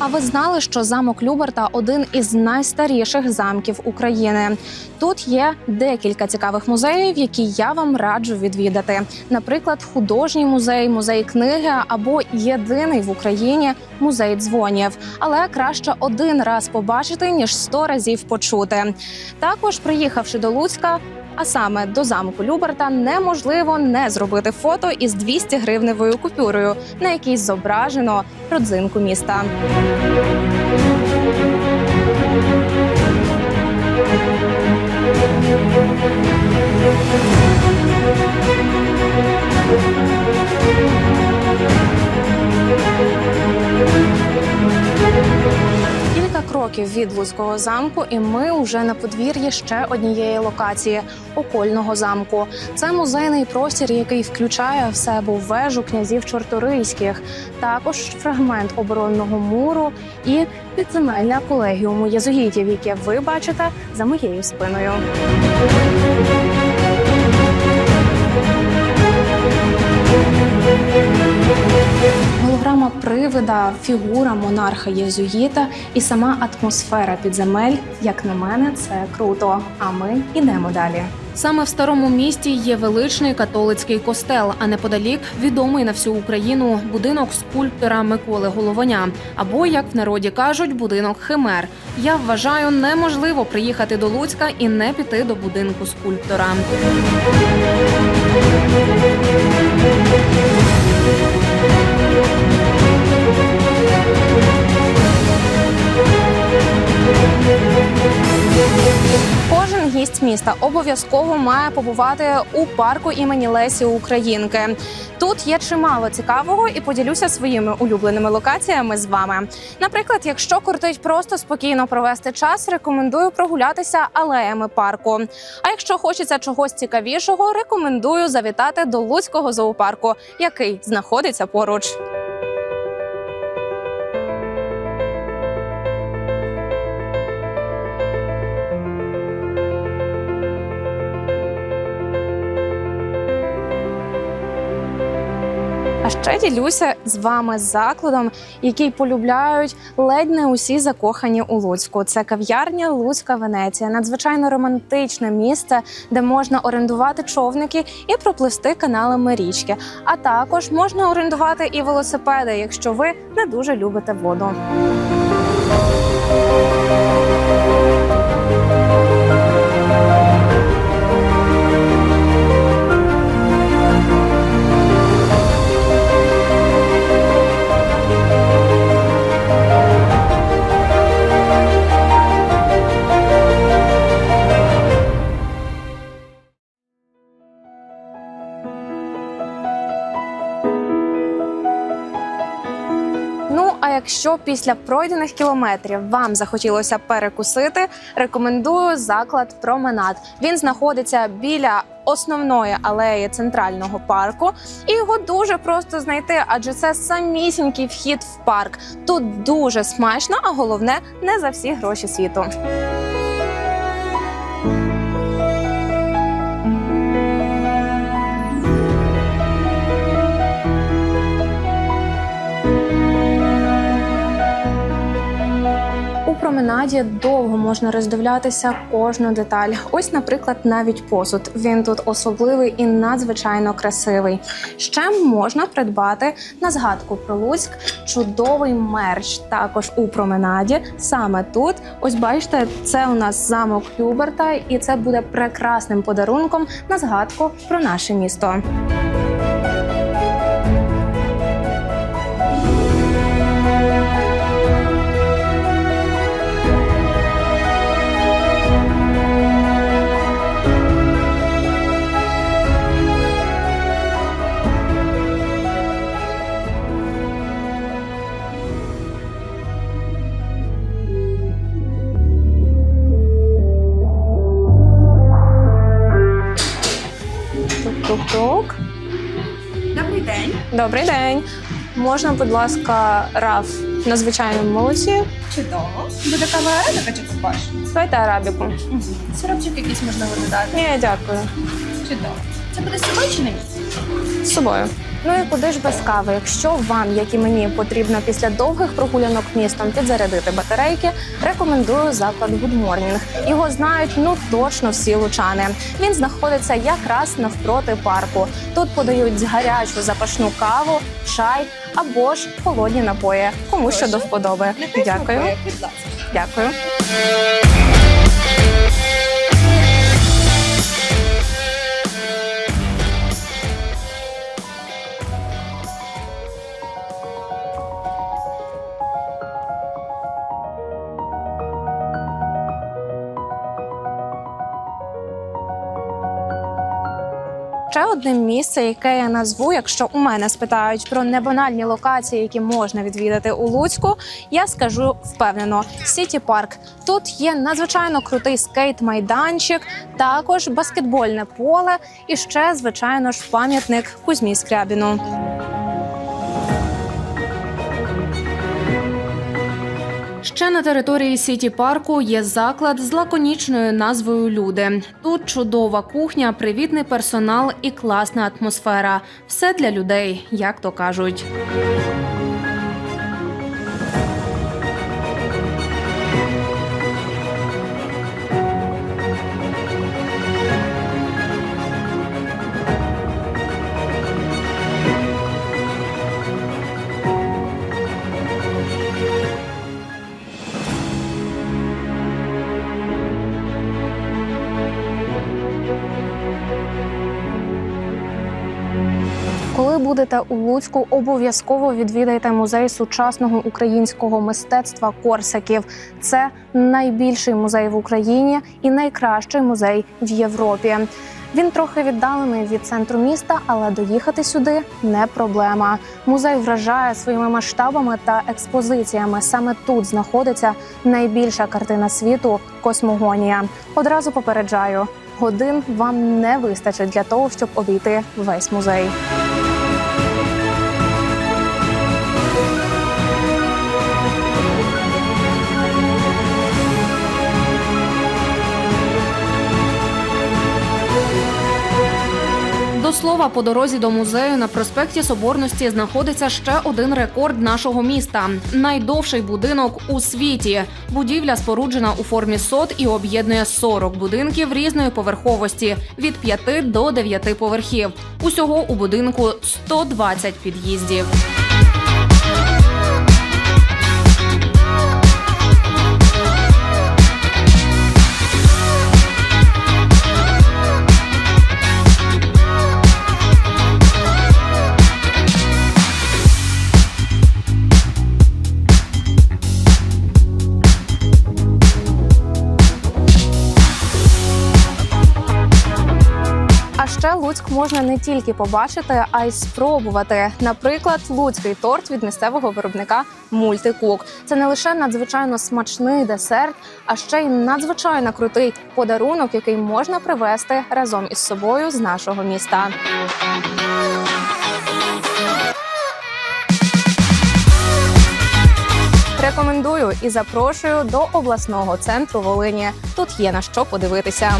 А ви знали, що замок Люберта один із найстаріших замків України? Тут є декілька цікавих музеїв, які я вам раджу відвідати. Наприклад, художній музей, музей книги або єдиний в Україні музей дзвонів. Але краще один раз побачити ніж сто разів почути. Також приїхавши до Луцька. А саме до замку Люберта неможливо не зробити фото із 200 гривневою купюрою, на якій зображено родзинку міста. Від Луцького замку, і ми вже на подвір'ї ще однієї локації окольного замку. Це музейний простір, який включає в себе вежу князів чорторийських, також фрагмент оборонного муру і підземелля колегіуму єзуїтів, яке ви бачите за моєю спиною. Голограма привида, фігура монарха єзуїта і сама атмосфера підземель, як на мене, це круто. А ми йдемо далі. Саме в старому місті є величний католицький костел, а неподалік відомий на всю Україну будинок скульптора Миколи Голованя, або як в народі кажуть, будинок Химер. Я вважаю, неможливо приїхати до Луцька і не піти до будинку скульптора. Música гість міста обов'язково має побувати у парку імені Лесі Українки. Тут є чимало цікавого і поділюся своїми улюбленими локаціями з вами. Наприклад, якщо кортить просто спокійно провести час, рекомендую прогулятися алеями парку. А якщо хочеться чогось цікавішого, рекомендую завітати до Луцького зоопарку, який знаходиться поруч. А ще ділюся з вами закладом, який полюбляють ледь не усі закохані у Луцьку. Це кав'ярня Луцька Венеція, надзвичайно романтичне місце, де можна орендувати човники і пропливсти каналами річки. А також можна орендувати і велосипеди, якщо ви не дуже любите воду. А якщо після пройдених кілометрів вам захотілося перекусити, рекомендую заклад Променад. Він знаходиться біля основної алеї центрального парку, і його дуже просто знайти, адже це самісінький вхід в парк. Тут дуже смачно, а головне не за всі гроші світу. Променаді довго можна роздивлятися кожну деталь. Ось, наприклад, навіть посуд. Він тут особливий і надзвичайно красивий. Ще можна придбати на згадку про Луцьк чудовий мерч. Також у променаді. Саме тут, ось бачите, це у нас замок Люберта, і це буде прекрасним подарунком на згадку про наше місто. Тук-тук-тук. Добрий день. Добрий день. Можна, будь ласка, раф на звичайному молоці. Чудово. Буде кава арабіка чи купаш? Давайте арабіку. Сиропчик якийсь можна додати. Ні, дякую. Чудово. Це буде з собою чи не місце? З собою. Ну і куди ж без кави? Якщо вам, як і мені, потрібно після довгих прогулянок містом підзарядити батарейки, рекомендую заклад Good Morning. Його знають ну точно всі лучани. Він знаходиться якраз навпроти парку. Тут подають гарячу запашну каву, чай або ж холодні напої. Кому що до вподоби. Дякую. Дякую. Ще одне місце, яке я назву, якщо у мене спитають про небанальні локації, які можна відвідати у Луцьку, я скажу впевнено: Сіті Парк. Тут є надзвичайно крутий скейт-майданчик, також баскетбольне поле і ще, звичайно ж, пам'ятник Кузьмі Скрябіну. Ще на території Сіті парку є заклад з лаконічною назвою Люди. Тут чудова кухня, привітний персонал і класна атмосфера. Все для людей, як то кажуть. Будете у Луцьку, обов'язково відвідайте музей сучасного українського мистецтва Корсаків. Це найбільший музей в Україні і найкращий музей в Європі. Він трохи віддалений від центру міста, але доїхати сюди не проблема. Музей вражає своїми масштабами та експозиціями. Саме тут знаходиться найбільша картина світу космогонія. Одразу попереджаю, годин вам не вистачить для того, щоб обійти весь музей. Слова, по дорозі до музею на проспекті Соборності знаходиться ще один рекорд нашого міста найдовший будинок у світі. Будівля споруджена у формі сот і об'єднує 40 будинків різної поверховості від 5 до 9 поверхів. Усього у будинку 120 під'їздів. Ще Луцьк можна не тільки побачити, а й спробувати. Наприклад, луцький торт від місцевого виробника Мультикук. Це не лише надзвичайно смачний десерт, а ще й надзвичайно крутий подарунок, який можна привезти разом із собою з нашого міста. Рекомендую і запрошую до обласного центру Волині. Тут є на що подивитися.